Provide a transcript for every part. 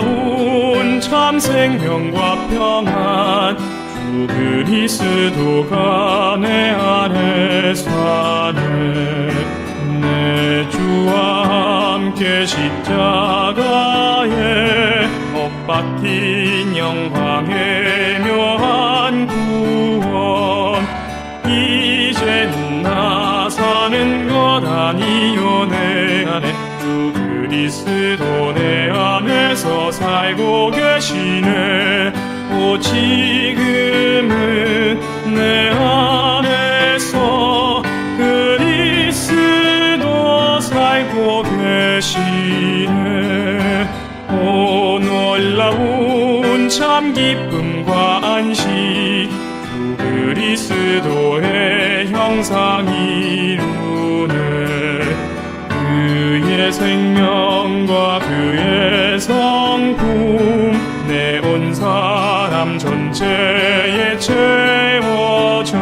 놀라운 참 생명과 평안 주 그리스도가 내 안에 사네 내 주와 함께 십자가에 못 박힌 영광의 묘한 구원. 이제는 나 사는 것 아니요 내 안에 주 그리스도 내 안에서 살고 계시네. 오 지금은 내 안에서 그리스도 살고 계시네. 오 놀라운 참 기쁨과 안식 주 그리스도의 형상이 생명과 그의 전체에 채워져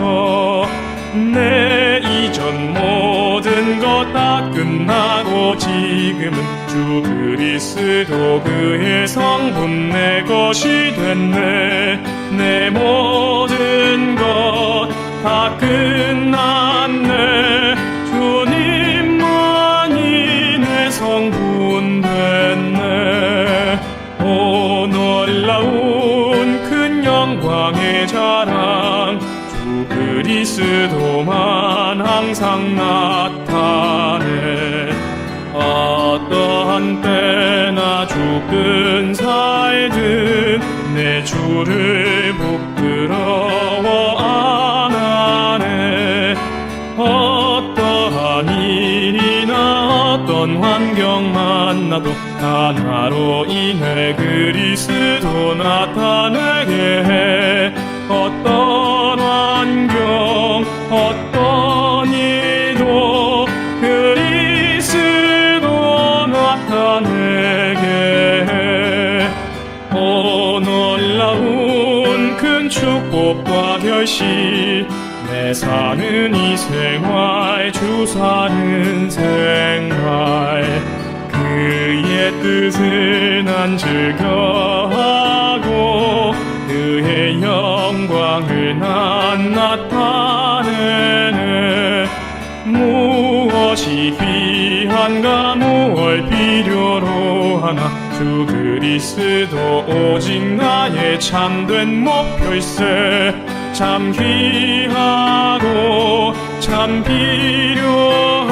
내 이전 모든 것 다 끝나고 지금은 주 그리스도 그의 성분 내 것이 됐네. 내 모든 것 다 끝났 영광의 자랑 주 그리스도만 항상 나타내. 어떠한 때나 죽은 살든 내 주를 부끄러워 안 하네. 어떠한 일이나 어떤 환경 만나도 하나로 인해 그리스도 나타내게 해 큰 축복과 결실 내 사는 이 생활 주 사는 생활. 그의 뜻을 난 즐겨하고 그의 영광을 난나 하나 주 그리스도 오직 나의 참된 목표일세. 참 귀하고 참 필요